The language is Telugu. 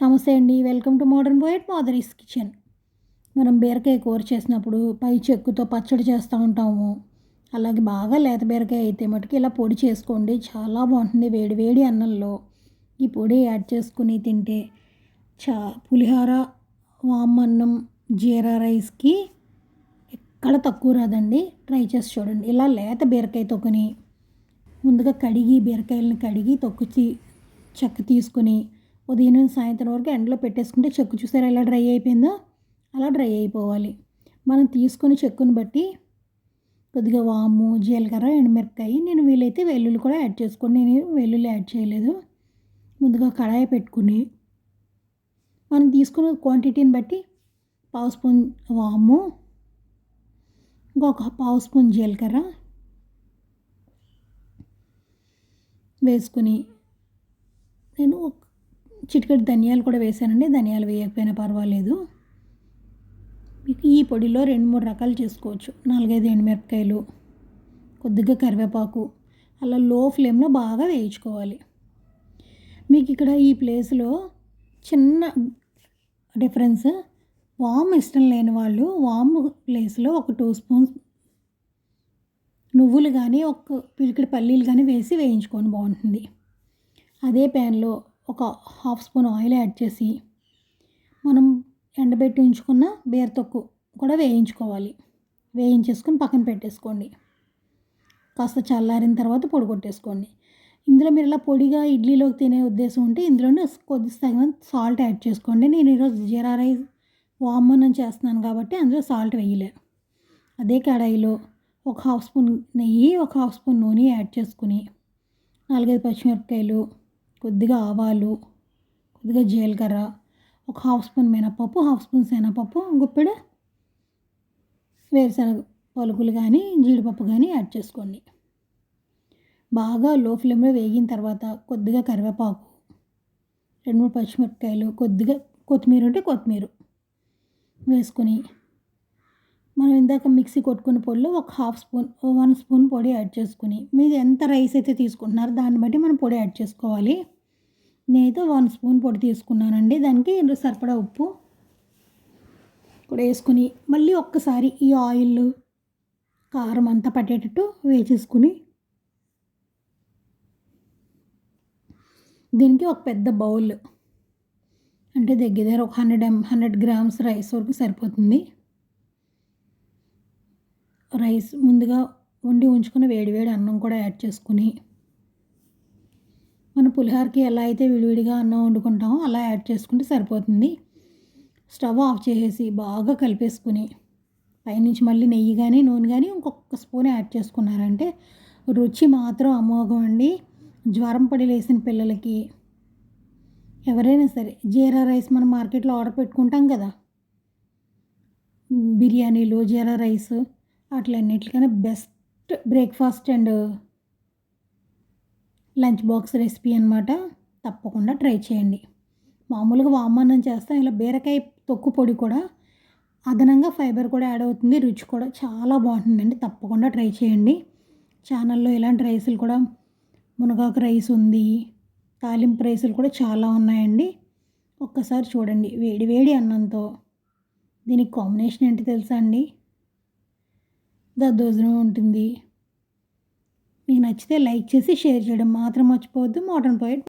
నమస్తే అండి. వెల్కమ్ టు మోడర్న్ పోయట్ మాదరీస్ కిచెన్. మనం బీరకాయ కూర చేసినప్పుడు పై చెక్కుతో పచ్చడి చేస్తూ ఉంటాము. అలాగే బాగా లేత బీరకాయ అయితే మటుకు ఇలా పొడి చేసుకోండి. చాలా బాగుంటుంది వేడి వేడి అన్నంలో. ఈ పొడి యాడ్ చేసుకుని తింటే చా పులిహోర వామన్నం జీరా రైస్కి ఎక్కడ తక్కువ రాదండి. ట్రై చేసి చూడండి. ఇలా లేత బీరకాయ తొక్కని ముందుగా కడిగి బీరకాయలను కడిగి తొక్కు చెక్క తీసుకుని ఉదయం నుంచి సాయంత్రం వరకు ఎండలో పెట్టేసుకుంటే చెక్కు చూసారా ఎలా డ్రై అయిపోయిందో? అలా డ్రై అయిపోవాలి. మనం తీసుకుని చెక్కుని బట్టి కొద్దిగా వాము జీలకర్ర ఎండుమిరపకాయ నేను వీలైతే వెల్లుల్లి కూడా యాడ్ చేసుకోండి నేను వెల్లుల్లి యాడ్ చేయలేదు. ముందుగా కడాయి పెట్టుకుని మనం తీసుకున్న క్వాంటిటీని బట్టి పావు స్పూన్ వాము ఇంకొక పావు స్పూన్ జీలకర్ర వేసుకుని నేను ఒక చిటికెట్ ధనియాలు కూడా వేసానండి. ధనియాలు వేయకపోయినా పర్వాలేదు. మీకు ఈ పొడిలో రెండు మూడు రకాలు చేసుకోవచ్చు. నాలుగైదు ఎండుమిరపకాయలు కొద్దిగా కరివేపాకు అలా లో ఫ్లేమ్లో బాగా వేయించుకోవాలి. మీకు ఇక్కడ ఈ ప్లేస్లో చిన్న డిఫరెన్స్ వామ్ ఇష్టం లేని వాళ్ళు వామ్ ప్లేస్లో ఒక టూ స్పూన్స్ నువ్వులు కానీ ఒక పిలికిడి పల్లీలు కానీ వేసి వేయించుకొని బాగుంటుంది. అదే ప్యాన్లో ఒక హాఫ్ స్పూన్ ఆయిల్ యాడ్ చేసి మనం ఎండబెట్టి ఉంచుకున్న బీరతొక్కు కూడా వేయించుకోవాలి. వేయించేసుకొని పక్కన పెట్టేసుకోండి. కాస్త చల్లారిన తర్వాత పొడి కొట్టేసుకోండి. ఇందులో మీరు ఇలా పొడిగా ఇడ్లీలోకి తినే ఉద్దేశం ఉంటే ఇందులోనే కొద్ది తగిన సాల్ట్ యాడ్ చేసుకోండి. నేను ఈరోజు జీరా రైస్ వామనం చేస్తున్నాను కాబట్టి అందులో సాల్ట్ వేయలే అదే కడాయిలో ఒక హాఫ్ స్పూన్ నెయ్యి ఒక హాఫ్ స్పూన్ నూనె యాడ్ చేసుకుని నాలుగైదు పచ్చిమిరపకాయలు కొద్దిగా ఆవాలు కొద్దిగా జీలకర్ర ఒక హాఫ్ స్పూన్ మినపప్పు హాఫ్ స్పూన్ శనగపప్పు గుప్పెడు వేరుశనగ పలుకులు కానీ జీడిపప్పు కానీ యాడ్ చేసుకోండి. బాగా లో ఫ్లేమ్లో వేగిన తర్వాత కొద్దిగా కరివేపాకు రెండు మూడు పచ్చిమిరపకాయలు కొద్దిగా కొత్తిమీర ఉంటే కొత్తిమీర వేసుకొని మనం ఇందాక మిక్సీ కొట్టుకున్న పొడిలో ఒక హాఫ్ స్పూన్ వన్ స్పూన్ పొడి యాడ్ చేసుకుని మీరు ఎంత రైస్ అయితే తీసుకుంటున్నారో దాన్ని బట్టి మనం పొడి యాడ్ చేసుకోవాలి. నేనైతే వన్ స్పూన్ పొడి తీసుకున్నానండి. దానికి సరిపడా ఉప్పు కూడా వేసుకుని మళ్ళీ ఒక్కసారి ఈ ఆయిల్ కారం అంతా పట్టేటట్టు వేసేసుకుని దీనికి ఒక పెద్ద బౌల్ అంటే దగ్గర దగ్గర ఒక hundred um hundred grams rice వరకు సరిపోతుంది. రైస్ ముందుగా వండి ఉంచుకుని వేడివేడి అన్నం కూడా యాడ్ చేసుకుని పులిహోరకి ఎలా అయితే విడివిడిగా అన్నం వండుకుంటామో అలా యాడ్ చేసుకుంటే సరిపోతుంది. స్టవ్ ఆఫ్ చేసేసి బాగా కలిపేసుకుని పైనుంచి మళ్ళీ నెయ్యి కానీ నూనె కానీ ఇంకొక స్పూన్ యాడ్ చేసుకున్నారంటే రుచి మాత్రం అమోఘం అండి. జ్వరం పడి లేసిన పిల్లలకి ఎవరైనా సరే జీరా రైస్ మనం మార్కెట్లో ఆర్డర్ పెట్టుకుంటాం కదా. బిర్యానీలు jeera rice అట్లన్నిటికన్నా best breakfast and lunch box recipe అనమాట తప్పకుండా ట్రై చేయండి. మామూలుగా వామన్నం చేస్తాం ఇలా బీరకాయ తొక్కు పొడి కూడా అదనంగా ఫైబర్ కూడా యాడ్ అవుతుంది రుచి కూడా చాలా బాగుంటుందండి. తప్పకుండా ట్రై చేయండి. ఛానల్లో ఇలాంటి రైసులు కూడా మునగాకు రైస్ ఉంది తాలింపు రైసులు కూడా చాలా ఉన్నాయండి. ఒక్కసారి చూడండి వేడి వేడి అన్నంతో. దీనికి కాంబినేషన్ ఏంటి తెలుసా అండి? దద్దోజనం ఉంటుంది. మీకు నచ్చితే లైక్ చేసి షేర్ చేయడం మాత్రం మర్చిపోవద్దు. Modern poet